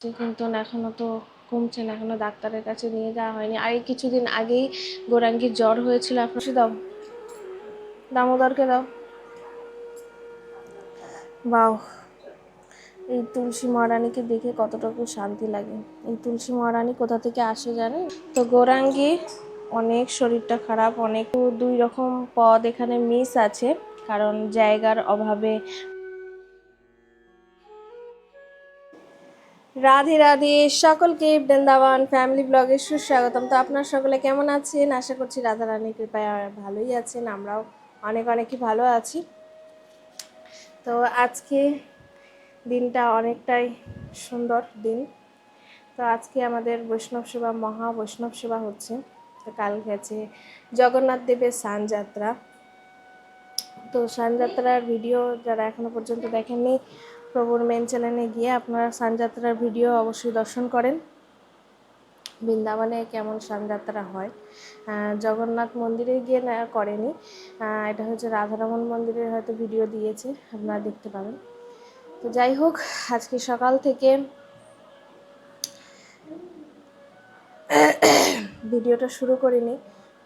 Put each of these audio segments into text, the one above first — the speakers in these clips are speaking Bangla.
কিন্তু এখনও তো কমছে না, এখনও ডাক্তারের কাছে নিয়ে যাওয়া হয়নি। আর এই কিছুদিন আগেই গোরাঙ্গির জ্বর হয়েছিল আপনার দাও। দামোদরকে দাও। বাও এই তুলসী মহারানীকে দেখে কতটুকু শান্তি লাগে। এই তুলসী মহারানী কোথা থেকে আসে জানেন? তো গোরাঙ্গি, অনেক শরীরটা খারাপ, অনেক দুই রকম পদ এখানে মিস আছে। কারণ জায়গার অভাবে রাধে রাধে। সকলকে বৃন্দাবন ফ্যামিলি ব্লগে সুস্বাগতম। তো আপনার সকলে কেমন আছেন? আশা করছি রাধা রানীর কৃপায় ভালোই আছেন। আমরাও অনেক, অনেকই ভালো আছি। তো আজকে দিনটা অনেকটাই সুন্দর দিন। তো আজকে আমাদের বৈষ্ণব সেবা, মহা বৈষ্ণব সেবা হচ্ছে। তো কাল গেছে জগন্নাথ দেবের স্নানযাত্রা তো স্নানযাত্রার ভিডিও যারা এখনও পর্যন্ত দেখেননি প্রভুর মেন চ্যানেলে গিয়ে আপনারা সানযাত্রার ভিডিও অবশ্যই দর্শন করেন। বৃন্দাবনে কেমন স্নানযাত্রা হয়? জগন্নাথ মন্দিরে গিয়ে না করেনি। এটা হচ্ছে রাধারমন মন্দিরের হয়তো ভিডিও দিয়েছে, আপনারা দেখতে পাবেন। তো যাই হোক, আজকে সকাল থেকে ভিডিওটা শুরু করিনি।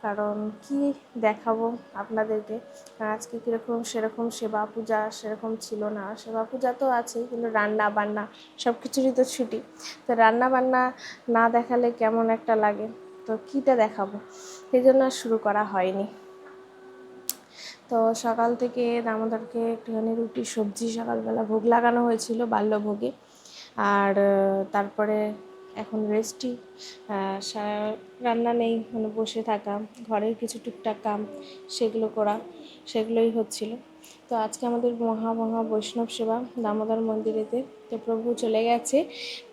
কারণ কি দেখাবো আপনাদেরকে? আজকে কীরকম সেরকম সেবা পূজা সেরকম ছিল না। সেবা পূজা তো আছেই, কিন্তু রান্না বান্না সব কিছুরই তো ছুটি। তো রান্না বান্না না দেখালে কেমন একটা লাগে? তো কীটা দেখাবো? সেই জন্য আর শুরু করা হয়নি। তো সকাল থেকে দামোদরকে একটুখানি রুটি, সবজি, সকালবেলা ভোগ লাগানো হয়েছিল বাল্যভোগে। আর, তারপরে এখন রেস্টই। রান্না নেই মানে বসে থাকা, ঘরের কিছু টুকটাক কাম, সেগুলো করা, সেগুলোই হচ্ছিল। তো আজকে আমাদের মহা মহা বৈষ্ণব সেবা দামোদর মন্দিরেতে। তো প্রভু চলে গেছে,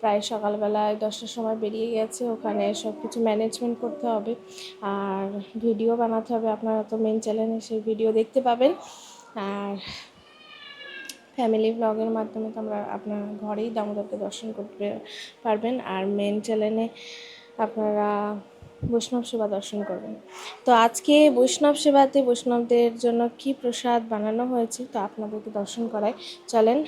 প্রায় সকালবেলায় দশটার সময় বেরিয়ে গেছে, ওখানে সব কিছু ম্যানেজমেন্ট করতে হবে। আর ভিডিও বানাতে হবে, আপনারা তো মেন চ্যানেলে সেই ভিডিও দেখতে পাবেন। আর ফ্যামিলি ব্লগের মাধ্যমে তো আমরা আপনার ঘরেই দামোদরকে দর্শন করতে পারবেন। আর মেন চ্যানেলে আপনারা বৈষ্ণব সেবা দর্শন করবেন। তো আজকে বৈষ্ণব সেবাতে বৈষ্ণবদের জন্য কি প্রসাদ বানানো হয়েছে, তো আপনাদেরকে দর্শন করায় চলেন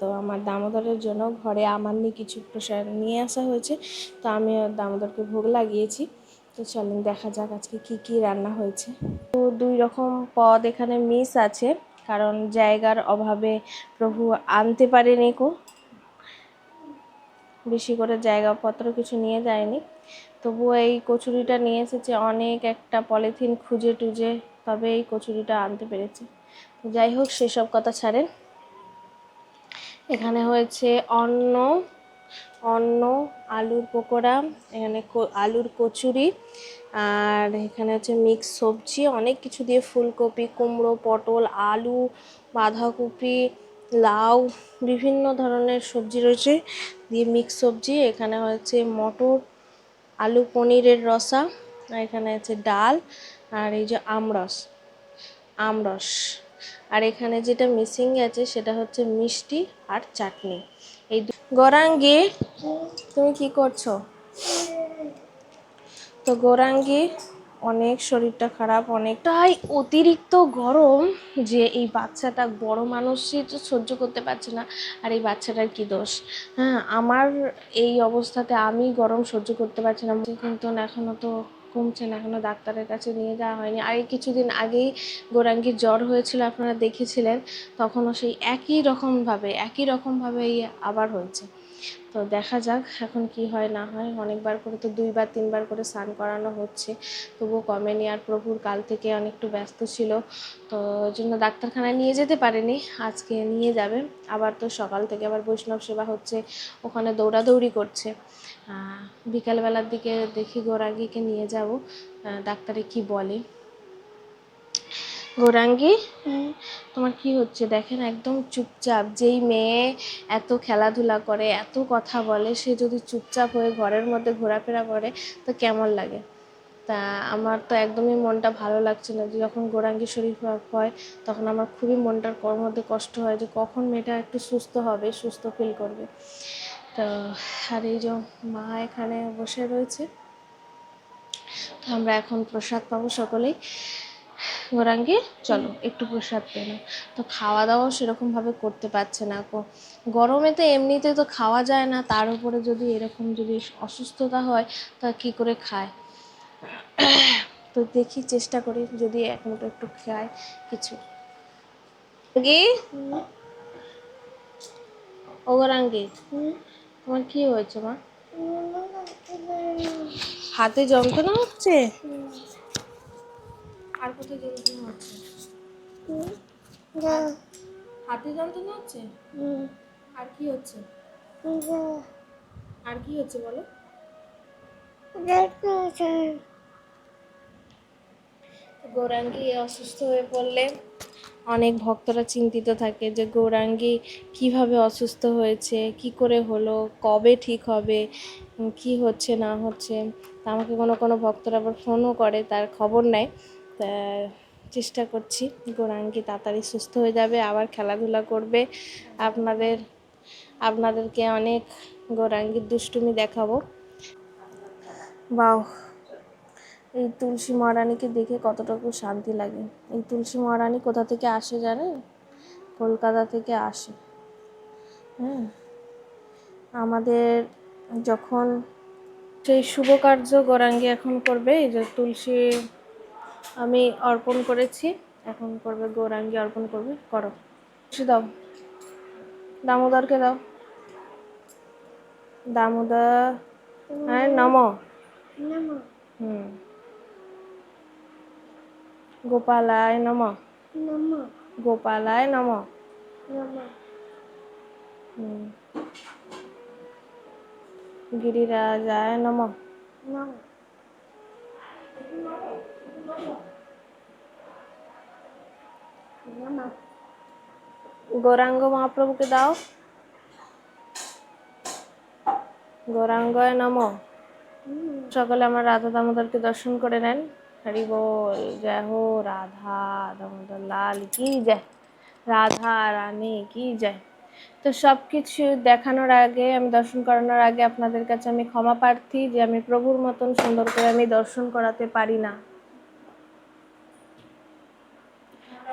তো আমার দামোদরের জন্য ঘরে আমার নিয়ে কিছু প্রসাদ নিয়ে আসা হয়েছে। তো আমি দামোদরকে ভোগ লাগিয়েছি। তো চলেন, দেখা যাক আজকে কি কি রান্না হয়েছে। তো দুই রকম পদ এখানে মিস আছে। কারণ জায়গার অভাবে প্রভু আনতে পারেনি কো। বেশি করে জায়গাপত্র কিছু নিয়ে যায়নি। তবুও এই কচুরিটা নিয়ে এসেছে, অনেক একটা পলিথিন খুঁজে টুজে, তবে এই কচুরিটা আনতে পেরেছে। যাই হোক, সেসব কথা ছাড়েন। এখানে হয়েছে অন্ন অন্ন, আলুর পকোড়া, এখানে আলুর কচুরি, আর এখানে হচ্ছে মিক্স সবজি, অনেক কিছু দিয়ে ফুলকপি, কুমড়ো, পটল, আলু, বাঁধাকপি, লাউ, বিভিন্ন ধরনের সবজি রয়েছে দিয়ে মিক্স সবজি। এখানে হচ্ছে মটর, আলু পনিরের রসা, আর এখানে আছে ডাল, আর এই যে আমরস আমরস আর এখানে যেটা মিসিং আছে সেটা হচ্ছে মিষ্টি আর চাটনি। গৌরাঙ্গি, তুমি কি করছ? তো গৌরাঙ্গি, অনেক শরীরটা খারাপ, অনেকটাই অতিরিক্ত গরম যে এই বাচ্চাটা বড় মানুষই তো সহ্য করতে পারছে না। আর এই বাচ্চাটার কি দোষ? হ্যাঁ আমার এই অবস্থাতে আমি গরম সহ্য করতে পারছি না। কিন্তু এখনও তো কমছে না এখনও ডাক্তারের কাছে নিয়ে যাওয়া হয়নি। আর এই কিছুদিন আগেই গোরাঙ্গির জ্বর হয়েছিল, আপনারা দেখেছিলেন, তখনও সেই একই রকমভাবে, একই রকমভাবেই আবার হয়েছে। তো দেখা যাক এখন কি হয়, না হয়। অনেকবার করে তো দুইবার, তিনবার করে স্নান করানো হচ্ছে। তবুও কমেনি আর প্রভুর কাল থেকে অনেকটু ব্যস্ত ছিল। তো ওই জন্য ডাক্তারখানায় নিয়ে যেতে পারেনি, আজকে নিয়ে যাবে। আবার তো সকাল থেকে আবার বৈষ্ণব সেবা হচ্ছে, ওখানে দৌড়াদৌড়ি করছে। বিকালবেলার দিকে দেখি গোরাঙ্গিকে নিয়ে যাব। ডাক্তারে কি বলে। গৌরাঙ্গি? তোমার কি হচ্ছে? দেখেন একদম চুপচাপ, যেই মেয়ে এত খেলাধুলা করে, এত কথা বলে, সে যদি চুপচাপ হয়ে ঘরের মধ্যে ঘোরাফেরা করে, তো কেমন লাগে? তা আমার তো একদমই মনটা ভালো লাগছে না। যে যখন গৌরাঙ্গি শরীর হয়, তখন আমার খুবই মনটার মধ্যে কষ্ট হয় যে কখন মেয়েটা একটু সুস্থ হবে, সুস্থ ফিল করবে। তো, আর এই যে মা এখানে বসে রয়েছে, তো আমরা এখন প্রসাদ পাবো সকলেই। গোরাঙ্গি চলো একটু প্রসাদ পেল তো খাওয়া দাওয়াও সেরকমভাবে করতে পারছে না কো গরমে তো এমনিতে তো খাওয়া যায় না, তার উপরে যদি এরকম যদি অসুস্থতা হয়, তা কি করে খায়? তো দেখি, চেষ্টা করি যদি এক মুঠো একটু খায় কিছু। কি ও গরাঙ্গি তোমার কি হয়েছে মা? হাতে যন্ত্রণা হচ্ছে? আর কোথায় যন্ত্রণা হচ্ছে? হাতে যন্ত্রণা হচ্ছে? আর কি হচ্ছে? আর কি হচ্ছে বলো? গৌরাঙ্গি অসুস্থ হয়ে পড়লে অনেক ভক্তরা চিন্তিত থাকে যে গৌরাঙ্গি কীভাবে অসুস্থ হয়েছে কি করে হলো কবে ঠিক হবে কি হচ্ছে না হচ্ছে। তা আমাকে কোনো কোনো ভক্তরা আবার ফোনও করে তার খবর নেয়। চেষ্টা করছি। গোরাঙ্গি তাড়াতাড়ি সুস্থ হয়ে যাবে, আবার খেলাধুলা করবে। আপনাদের, আপনাদেরকে অনেক গৌরাঙ্গির দুষ্টুমি দেখাবো। বাও এই তুলসী মহারানীকে দেখে কতটুকু শান্তি লাগে। এই তুলসী মহারানী কোথা থেকে আসে জানেন? কলকাতা থেকে আসে। হ্যাঁ আমাদের যখন সেই শুভ কার্য গোরাঙ্গি এখন করবে, এই যে তুলসী আমি অর্পণ করেছি। এখন করবে গৌরাঙ্গি অর্পণ করবে করো। দাও। দামোদরকে দাও। দামোদর হ্যাঁ নম। হুম। গোপালায় নম। গোপালায় নম। হুম। গিরিরাজায় নম। গৌরাঙ্গ মহাপ্রভুকে দাও। গৌরাঙ্গয় নম। সকলে আমার রাধা দামোদরকে দর্শন করে নেন। হরি বল। জয় হো রাধা দামোদর। লাল কি জয়। রাধা রানী কি জয়। তো সব কিছু দেখানোর আগে, আমি দর্শন করানোর আগে আপনাদের কাছে আমি ক্ষমা প্রার্থী যে আমি প্রভুর মতন সুন্দর করে আমি দর্শন করাতে পারি না।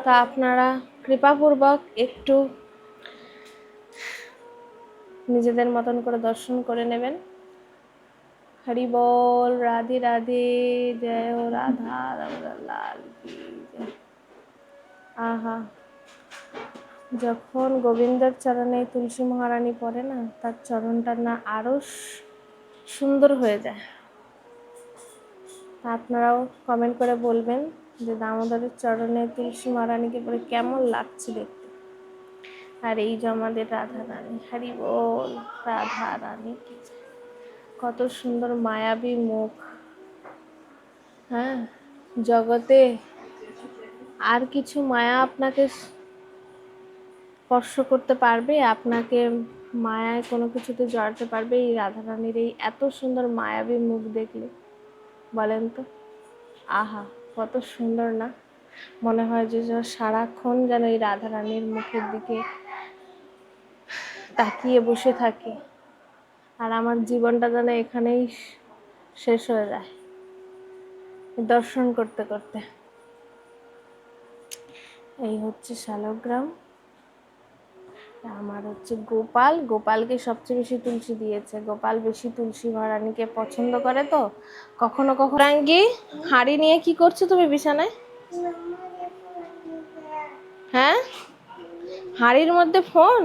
তা আপনারা কৃপাপূর্বক একটু নিজেদের মতন করে দর্শন করে নেবেন। হরি বল, রাধে রাধে, জয় রাধা লাল আহা, যখন গোবিন্দর চরণে তুলসী মহারানী পড়ে না, তার চরণটা না আরও সুন্দর হয়ে যায়। আপনারাও কমেন্ট করে বলবেন। যে দামোদরের চরণে তুলসী মহারানীকে পরে কেমন লাগছে দেখতে। আর এই যে আমাদের রাধা রানী হরি বল রাধা রানী কত সুন্দর মায়াবী মুখ। হ্যাঁ জগতে আর কিছু মায়া আপনাকে স্পর্শ করতে পারবে? আপনাকে মায়ায় কোনো কিছুতে জড়াতে পারবে? এই রাধারানীর এই এত সুন্দর মায়াবী মুখ দেখলে। বলেন তো। আহা। কত সুন্দর না? মনে হয় যে সারাক্ষণ যেন এই রাধারানীর মুখের দিকে তাকিয়ে বসে থাকি। আর আমার জীবনটা যেন এখানেই শেষ হয়ে যায়। দর্শন করতে করতে। এই হচ্ছে শালগ্রাম। আমার হচ্ছে গোপাল। গোপালকে সবচেয়ে বেশি তুলসী দিয়েছে। গোপাল বেশি তুলসী মহারানীকে পছন্দ করে তো। কখনো কখনো রাঙ্গি হাড়ি নিয়ে কি করছ তুমি বিছানায়? হ্যাঁ? হাড়ির মধ্যে ফোন?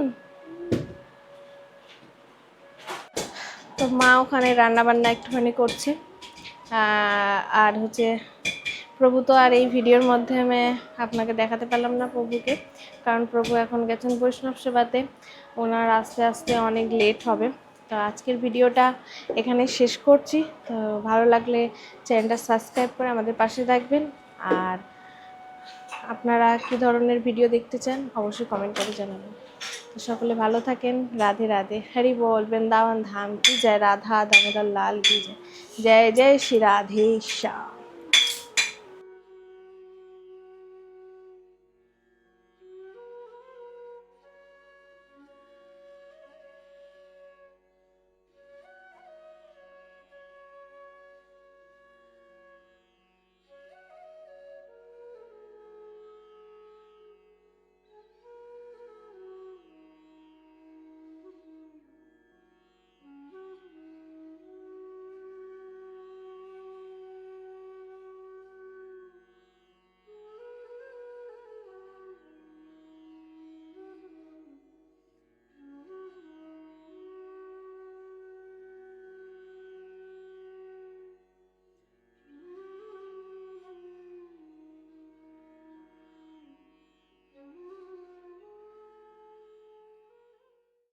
তো মা ওখানে রান্না বান্না একটুখানি করছে। আর হচ্ছে প্রভু তো আর এই ভিডিওর মাধ্যমে আপনাকে দেখাতে পারলাম না প্রভুকে, কারণ প্রভু এখন গেছেন বৈষ্ণব সেবাতে। ওনার আস্তে আস্তে অনেক লেট হবে। তো আজকের ভিডিওটা এখানে শেষ করছি। তো ভালো লাগলে চ্যানেলটা সাবস্ক্রাইব করে আমাদের পাশে থাকবেন। আর আপনারা কী ধরনের ভিডিও দেখতে চান, অবশ্যই কমেন্ট করে জানাবেন। তো সকলে ভালো থাকেন। রাধে রাধে। হরি বল। বৃন্দাবন ধাম। কি জয়। রাধা দামোদর লাল। কি জয়। জয় জয় শ্রী রাধে শ্যাম